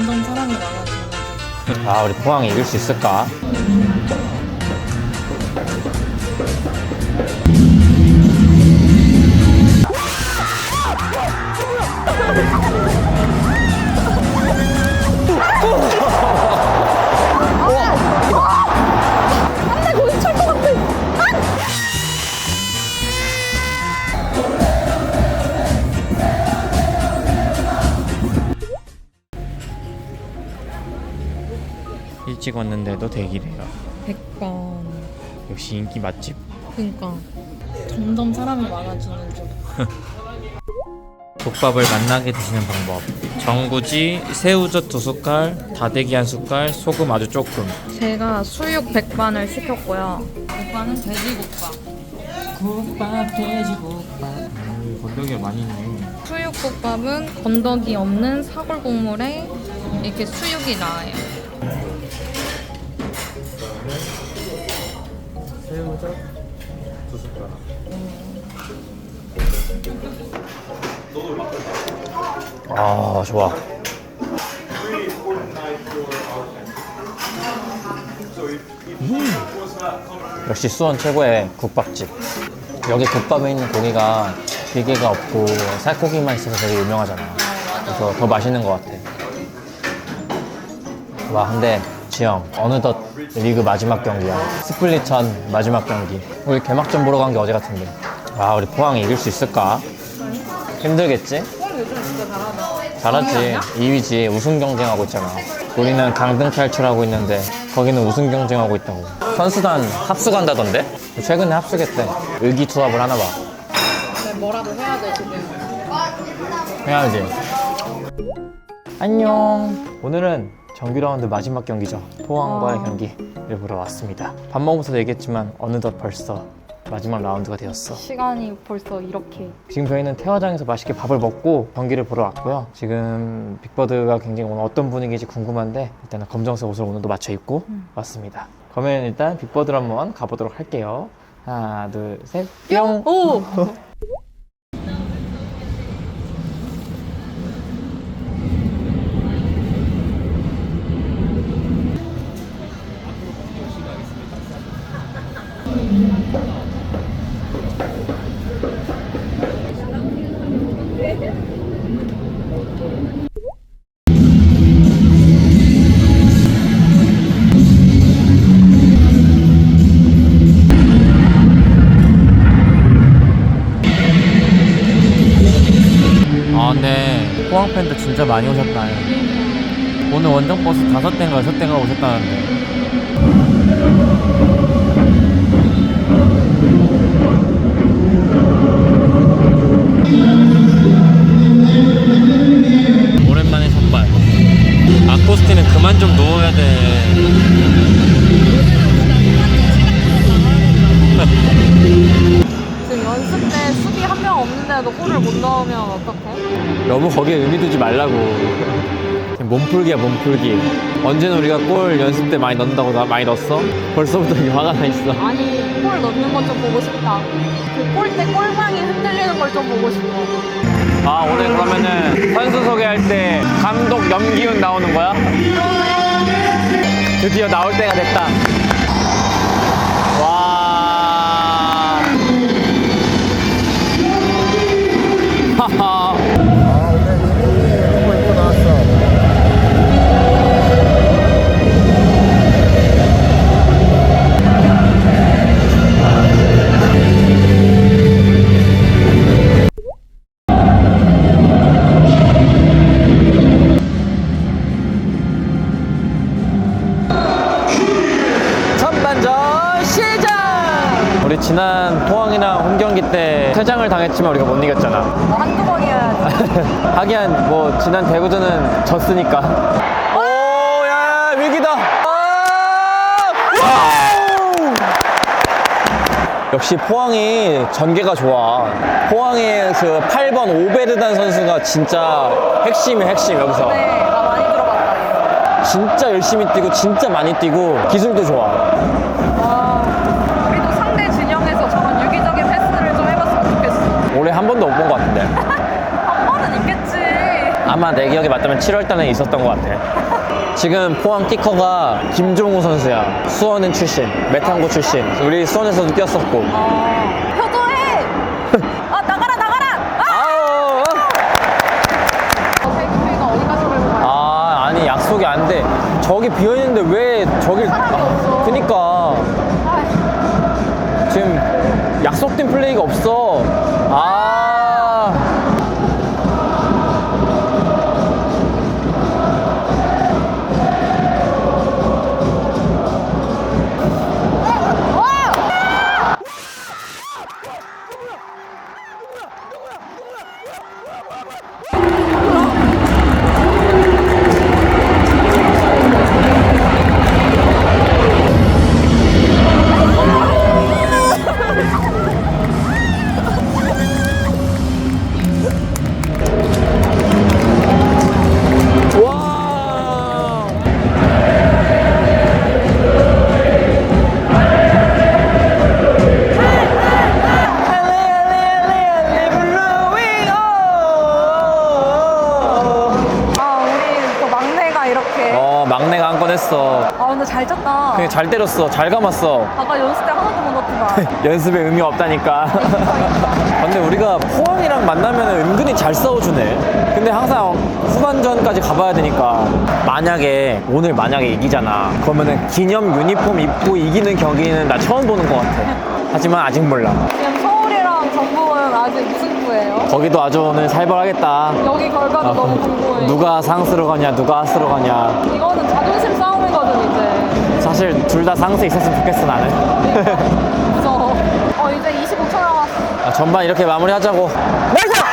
점점 사람이 많아지는 중. 아 우리 포항이 이길 수 있을까? 일찍 왔는데도 대기래요 100번. 역시 인기 맛집 그러니까 점점 사람이 많아지는 중. 국밥을 맛나게 드시는 방법 정구지, 새우젓 두 숟갈, 다대기 한 숟갈, 소금 아주 조금 제가 수육 백반을 시켰고요. 오빠는 돼지국밥. 국밥, 돼지국밥 음, 건더기가 많이 있네 수육국밥은 건더기 없는 사골 국물에 이렇게 수육이 나와요. 새우젓 두 숟갈 아 좋아. 음. 역시 수원 최고의 국밥집. 여기 국밥에 있는 고기가 비계가 없고 살코기만 있어서 되게 유명하잖아. 그래서 더 맛있는 것 같아. 와 근데 지영 어느덧 리그 마지막 경기야 스플릿전 마지막 경기 우리 개막전 보러 간 게 어제 같은데 와 우리 포항이 이길 수 있을까? 힘들겠지? 요즘 진짜 잘하다. 잘하지 2위지 우승 경쟁하고 있잖아 우리는 강등 탈출하고 있는데 거기는 우승 경쟁하고 있다고 선수단 합숙한다던데? 최근에 합숙했대 의기투합을 하나 봐 근데 뭐라도 해야 돼 지금. 해야지. 안녕. 오늘은 정규 라운드 마지막 경기죠. 포항과의 아. 경기를 보러 왔습니다. 밥 먹으면서 얘기했지만 어느덧 벌써 마지막 라운드가 되었어. 시간이 벌써 이렇게. 지금 저희는 태화장에서 맛있게 밥을 먹고 경기를 보러 왔고요. 지금 빅버드가 굉장히 오늘 어떤 분위기인지 궁금한데 일단은 검정색 옷을 오늘도 맞춰 입고 왔습니다. 그러면 일단 빅버드로 한번 가보도록 할게요. 하나, 둘, 셋, 뿅! 오. 아, 근데 포항 팬들 진짜 많이 오셨다. 오늘 원정 버스 다섯 대인가 여섯 대가 오셨다는데. 아코스티는 그만 좀 누워야 돼. 지금 연습 때 수비 한 명 없는데도 골을 못 넣으면 어떡해? 너무 거기에 의미 두지 말라고. 몸풀기야 몸풀기. 언제는 우리가 골 연습 때 많이 넣는다고 나 많이 넣었어? 벌써부터 이게 화가 나 있어. 아니 골 넣는 것 좀 보고 싶다. 그 골 때 골망이 흔들리는 걸 좀 보고 싶어. 아 오늘 그러면은 선수 소개할 때 감독 염기훈 나오는 거야? 드디어 나올 때가 됐다. 시작! 우리 지난 포항이랑 홈 경기 때 퇴장을 당했지만 우리가 못 이겼잖아. 뭐 한두 번이어야지. 하기엔 뭐 지난 대구전은 졌으니까. 오, 야, 위기다. 아! 역시 포항이 전개가 좋아. 포항의 그 8번 오베르단 선수가 진짜 핵심이 핵심 여기서. 네, 나 많이 들어봤다. 진짜 열심히 뛰고 진짜 많이 뛰고 기술도 좋아. 번도 못 본 것 같은데. 한 번은 있겠지. 아마 내 기억에 맞다면 7월 달에 있었던 것 같아. 지금 포항 키커가 김종우 선수야. 수원은 출신, 메탄고 출신. 우리 수원에서도 뛰었었고. 어, 효도해! 아, 나가라, 나가라! 아! 아우! 어, 페이크페이가 어디까지 걸고 가요? 아, 아니 약속이 안 돼. 저기 비어 있는데 왜 저기? 사람이 없어. 그니까 아, 지금 약속된 플레이가 없어. 잘 때렸어. 잘 감았어. 아까 연습 때 하나도 못 넣었구만. 연습에 의미 없다니까. 근데 우리가 포항이랑 만나면 은근히 잘 싸워주네. 근데 항상 후반전까지 가봐야 되니까 만약에 오늘 만약에 이기잖아. 그러면은 기념 유니폼 입고 이기는 경기는 나 처음 보는 것 같아. 하지만 아직 몰라. 지금 서울이랑 전북은 아직 무승부예요. 거기도 아주 오늘 살벌하겠다. 여기 결과도 너무 궁금해. 아, 누가 상스로 가냐, 누가 하스로 가냐. 이거는 자존심 싸움이거든, 이제. 사실 둘 다 상스 있었으면 좋겠어 나는. 무서워. 어, 이제 25초 남았어. 아, 전반 이렇게 마무리하자고. 나이스!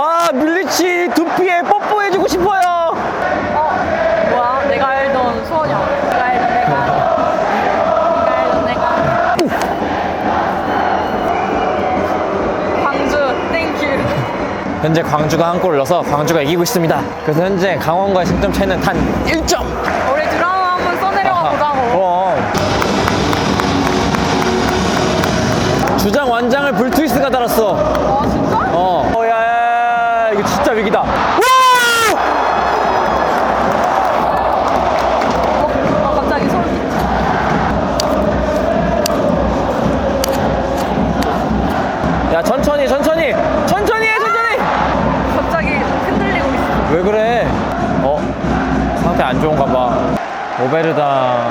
아, 밀리치 두피에 뽀뽀해주고 싶어요. 어, 뭐야? 내가 알던 수원이야. 내가 알던 내가. 내가 알던 내가. 광주, 땡큐. 현재 광주가 한 골 넣어서 광주가 이기고 있습니다. 그래서 현재 강원과의 승점 차이는 단 1점. 상태 안 좋은가 봐. 오베르다.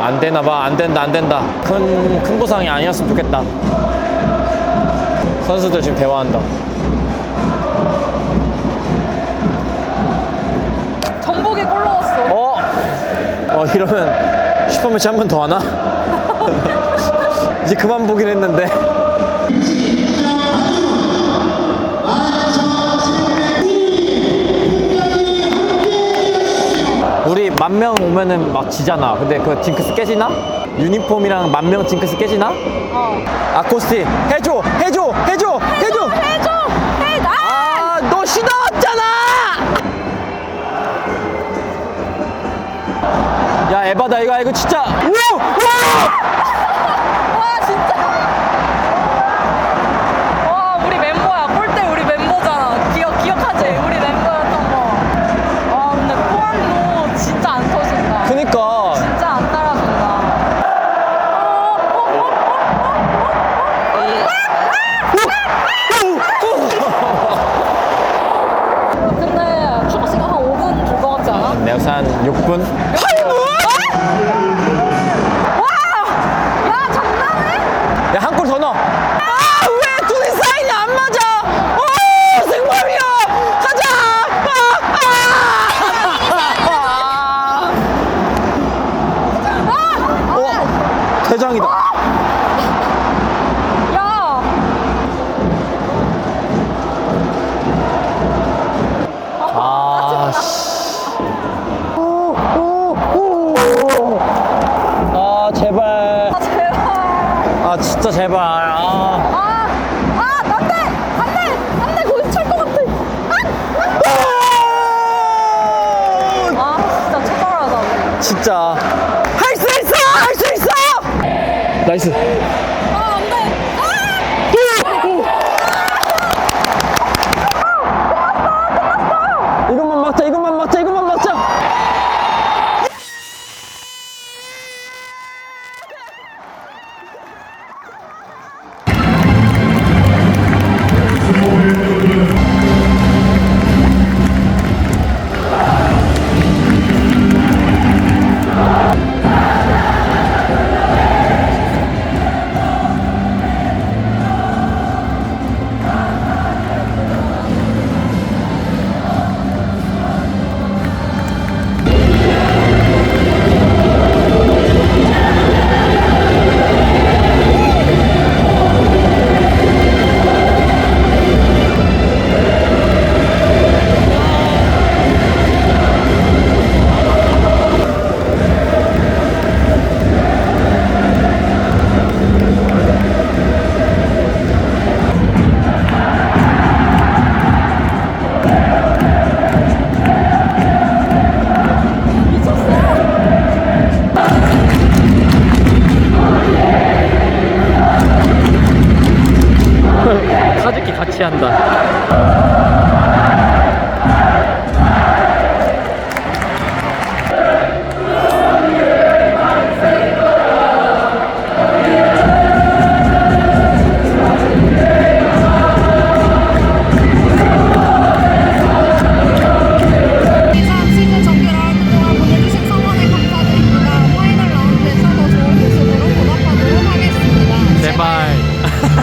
안 되나 봐. 안 된다, 안 된다. 큰, 큰 부상이 아니었으면 좋겠다. 선수들 지금 대화한다. 전복이 골 넣었어. 어? 어, 이러면 슈퍼매치 한 번 더 하나? 이제 그만 보긴 했는데. 오면은 막 지잖아. 근데 그 징크스 깨지나? 유니폼이랑 만명 징크스 깨지나? 어. 아코스티 해줘, 해줘, 해줘, 해줘. 해줘! 해, 나! 아, 너 쉬다 왔잖아! 야, 에바다, 이거, 이거 진짜. 우와! 우와! 와,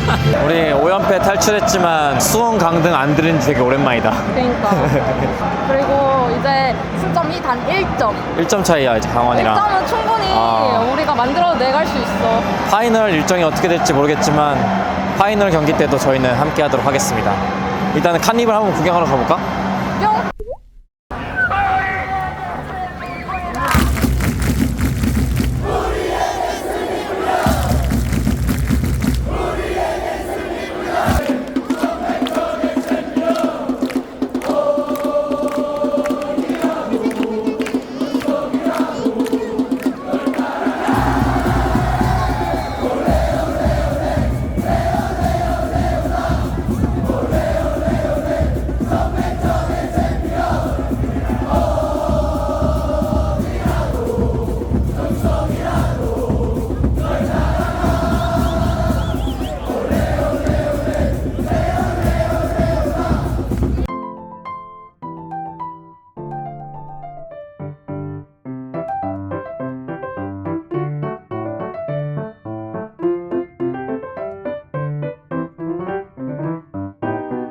우리 5연패 탈출했지만 수원 강등 안 들은 지 되게 오랜만이다. 그러니까. 그리고 이제 승점이 단 1점. 1점 차이야, 이제 강원이랑. 1점은 충분히 아. 우리가 만들어 내갈 수 있어. 파이널 일정이 어떻게 될지 모르겠지만 파이널 경기 때도 저희는 함께 하도록 하겠습니다. 일단은 카니발 한번 구경하러 가볼까?